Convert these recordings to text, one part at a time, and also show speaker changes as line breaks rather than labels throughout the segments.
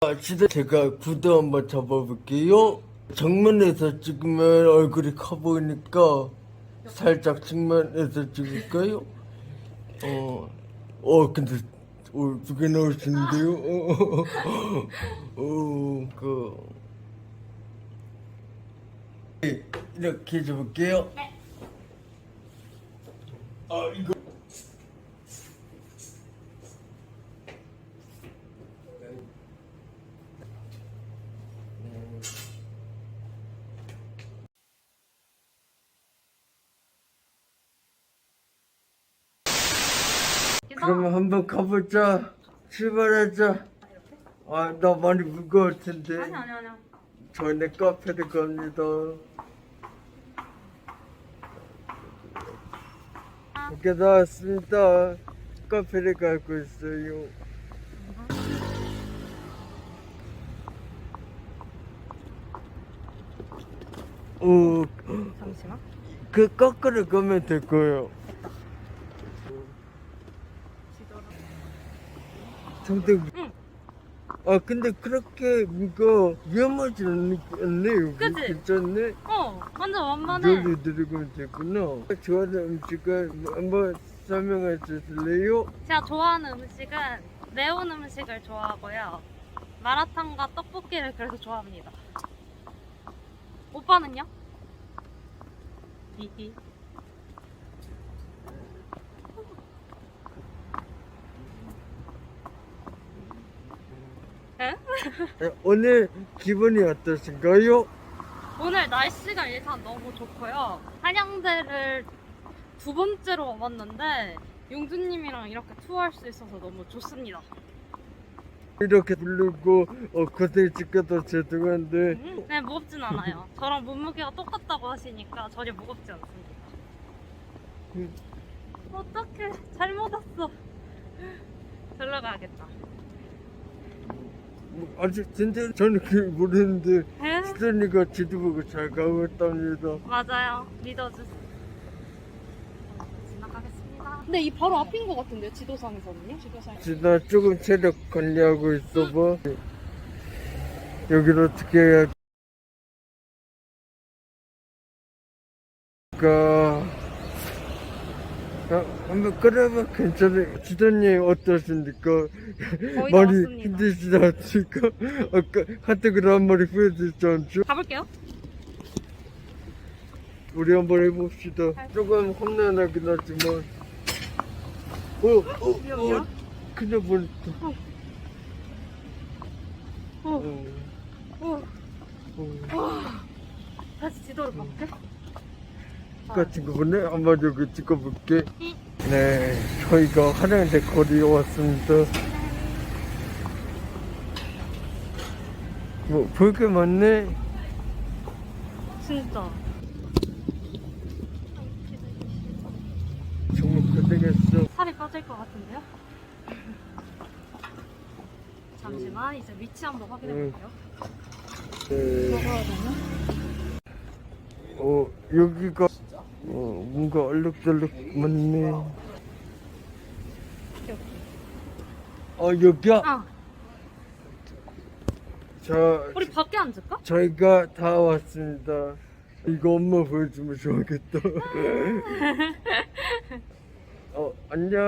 아, 진짜 제가 구도 한번 잡아볼게요. 정면에서 찍으면 얼굴이 커 보이니까 살짝 측면에서 찍을까요? 어, 어, 근데 어, 두개 나오시는데요? 어, 어, 어, 그 네, 이렇게 해줘볼게요. 아, 그러면 한번 가보자. 출발하자. 아, 나 많이 무거울 텐데.
아니 아니 아니야.
저희는 카페를 갑니다. 이렇게 나왔습니다. 카페를 가고 있어요. 오,
잠시만.
그 거꾸로 가면 될 거예요. 정답. 아 근데 그렇게 이거 위험하지 않- 않네요.
그치?
괜찮네.
어 완전 완만해.
여기 들어가면 되구나. 좋아하는 음식을 한번 설명해 주실래요?
제가 좋아하는 음식은 매운 음식을 좋아하고요. 마라탕과 떡볶이를 그래서 좋아합니다. 오빠는요? 히히. 에?
네, 오늘 기분이 어떠신가요?
오늘 날씨가 일단 너무 좋고요. 한양대를 두 번째로 와봤는데 용두님이랑 이렇게 투어할 수 있어서 너무 좋습니다.
이렇게 부르고 어, 고생 시켜서 죄송한데
네, 무겁진 않아요. 저랑 몸무게가 똑같다고 하시니까 전혀 무겁지 않습니다.
음.
어떡해, 잘못 왔어. 절로 가야겠다.
뭐, 아직 진짜 저는 그 모르는데
에?
수전이가 지도 보고 잘 가고 있답니다.
맞아요. 믿어주세요. 지나가겠습니다.
근데 이 바로 앞인 것 같은데요, 지도상에서는요? 지도상에.
지나 조금 체력 관리하고 있어봐. 여기를 어떻게 해야 까 아, 한번 끌어봐 괜찮아요. 지도님 어떠십니까?
거의
많이
나왔습니다.
힘드시지 않습니까? 아까 카톡으로 한 마리 보여주시지 않죠?
가볼게요.
우리 한 번 해봅시다. 조금 험난하긴 하지만. 어, 어, 어, 그냥 보니까.
어,
어,
어,
어.
다시 지도를 볼게.
거 보네? 한번 여기 찍어볼게. 네, 저희가 한양대 거리에 왔습니다. 뭐, 볼 게 많네?
진짜.
정말 고생했어.
살이 빠질 것 같은데요? 잠시만 이제 위치 한번 확인해 볼게요.
네. 어, 여기가, 어, 뭔가 얼룩덜룩 많네. 어, 여기야?
아,
자,
우리 밖에 앉을까?
저희가 다 왔습니다. 이거 엄마 보여주면 좋아하겠다. 어, 안녕.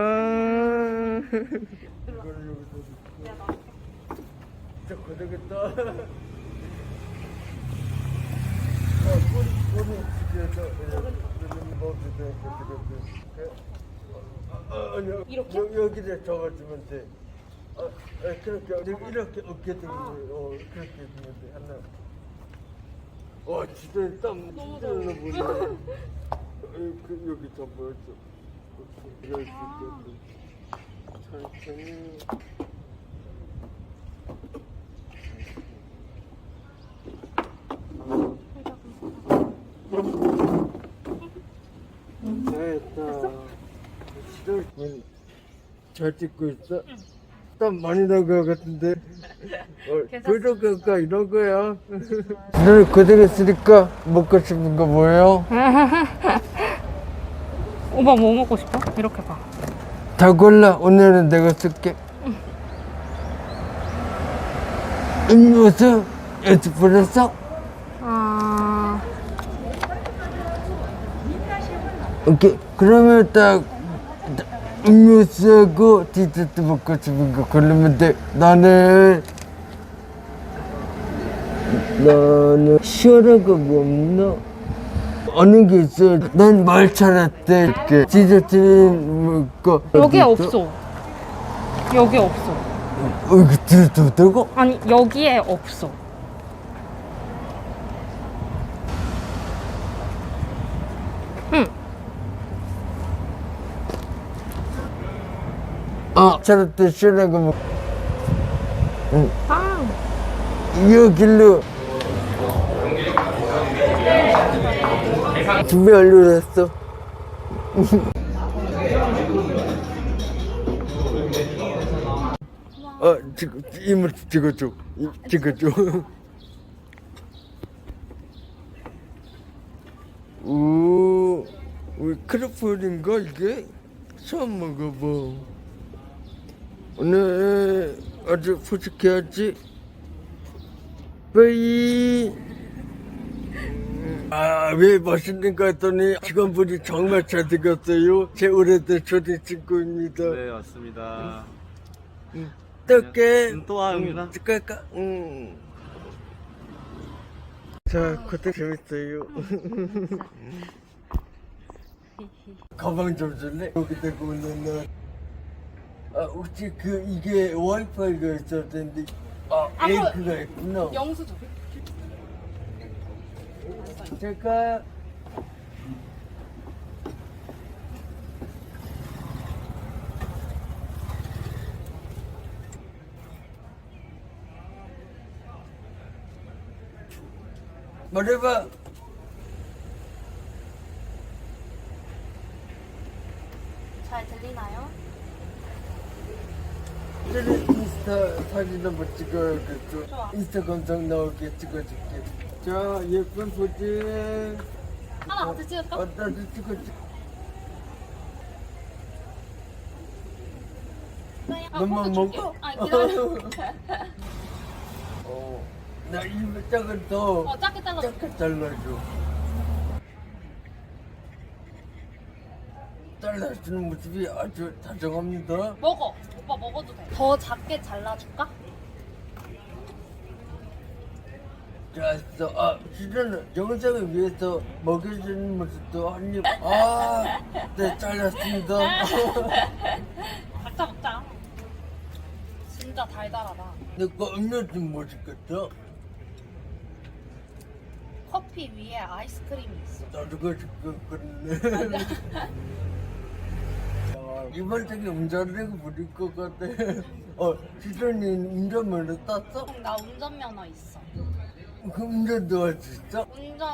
여기서. 진짜 고되겠다. 이렇게 먹어도 돼, 고되겠다. 아, 아.
이렇게?
여, 돼. 그렇게, 이렇게 어깨 등을, 어, 그렇게 해주면 돼. 하나. 와 진짜 땀 진짜 나보네. 어, 그 여기 잡아야죠. 이렇게 이럴 수 있게 천천히. 됐다. 진짜 잘 찍고 있어? 땀 많이 나는 것 같은데. 어, 구독할까 이런 거야. 늘 고생했으니까 먹고 싶은 거 뭐예요?
오빠 뭐 먹고 싶어? 이렇게 봐.
다 골라. 오늘은 내가 쓸게. 음료수 에스프레소
아,
오케이 그러면 딱 음료수하고 디저트 먹고 싶은 거 고르면 돼 나는 나는 시원한 거뭐 없나? 어느 게 있어? 난 말차 라떼 이렇게 디저트 먹고
여기에 없어. 여기 없어.
어 이거 디저트 어다고?
아니, 여기에 없어. 응.
아 차라떼 시원한 거 먹.
아,
여길로 두배 알려놨어. 아, 지금 이물 찍어줘. 이- 찍어줘. 오, 우리 크로플인가 이게? 처음 먹어봐. 오늘 아주 포식해야지. 빠이. 아, 왜 맛있는 거 했더니 직원분이 정말 잘 되겠어요. 제 오래된 초대 친구입니다.
네 맞습니다.
떡게.
음, 또 와, 영민아.
떡갈까? 음. 자, 그때 재밌어요. 가방 좀 줄래? 여기 대고 오는 날. 아, 혹시 그, 이게 와이파이가 있어야 되는데. 아,
앞으로-
에이크가 있구나.
영수증.
제가 말해봐.
잘 들리나요?
저는 인스타 사진 한번 찍어야겠죠.
좋아.
인스타 감성 나오게 찍어줄게. 자, 예쁜 포즈.
하나 같이 찍을까?
어, 나도 찍어줄게.
아,
너만
포즈 줄게.
먹어?
아, 기다려.
어, 나 입을 작은 더
어, 작게 잘라.
작게 잘라줘. 잘라주는 모습이 아주 다정합니다.
먹어. 오빠 먹어도 돼. 더 작게 잘라줄까?
좋았어. 아, 실은 영상을 위해서 먹여주는 모습도 한 입. 아, 네, 잘랐습니다.
각자 먹자. 진짜 달달하다.
내거 음료 좀 멋있겠다.
커피 위에 아이스크림이 있어.
나도 그거 그렇네. 아, 이번 생에 운전하고 부릴 것 같아. 어, 시선이 운전면허 땄어?
응, 나 운전면허 있어.
그 운전도 할수 있어?
운전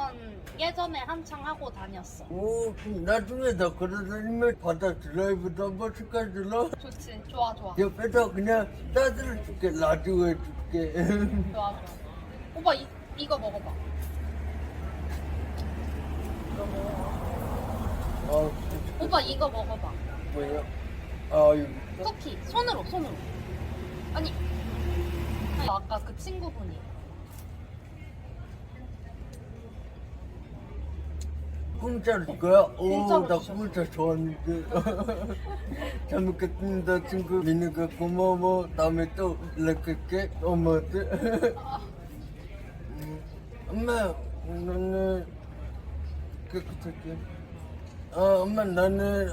예전에 한창 하고 다녔어.
오, 그럼 나중에 나 걸어다니면 바다 드라이브도 한 번씩 가줄라?
좋지. 좋아, 좋아.
옆에서 그냥 따들어 줄게, 라디오 해줄게.
좋아, 좋아. 오빠 이, 이거 먹어봐.
아,
오빠 이거 먹어봐.
뭐야? 아, 이거.
쿠키. 손으로, 손으로. 아니. 아니, 아까 그 친구분이.
공짜로 줄 거야? 오,
공짜로
나
주셨어.
공짜 좋아하는데. 잘 먹겠습니다, 친구. 민우가 고마워. 다음에 또 연락할게, 엄마한테. 음, 엄마, 나는 깨끗할게. 아, 엄마, 나는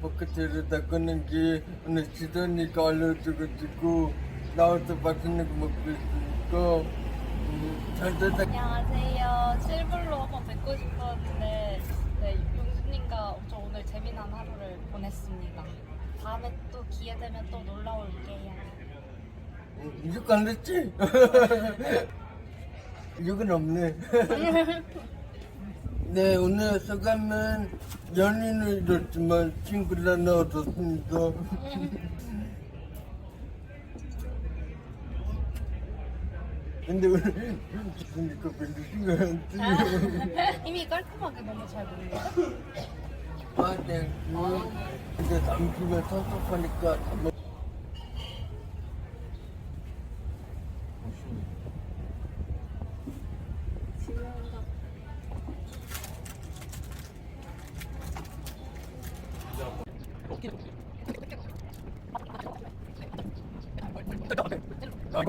버킷을 닦는 게 오늘 지선이가 알려줘가지고 나와서 맛있는 거 먹고 있으니까 음, 잘 됐다.
안녕하세요. 실물로 한번 뵙고 싶었는데, 네, 용수님과 엄청 오늘 재미난 하루를 보냈습니다. 다음에 또 기회 되면 또 놀러 올게요.
이juk 안 됐지? 이죽은 없네. 네, 오늘 소감은 연인을 잃었지만 친구를 하나 얻었습니다. 근데 오늘 그러니까 별로 신경 안 쓰네.
이미 깔끔하게 너무 잘 보이는데?
아, 네. 그, 근데 남기면 섭섭하니까 다 아,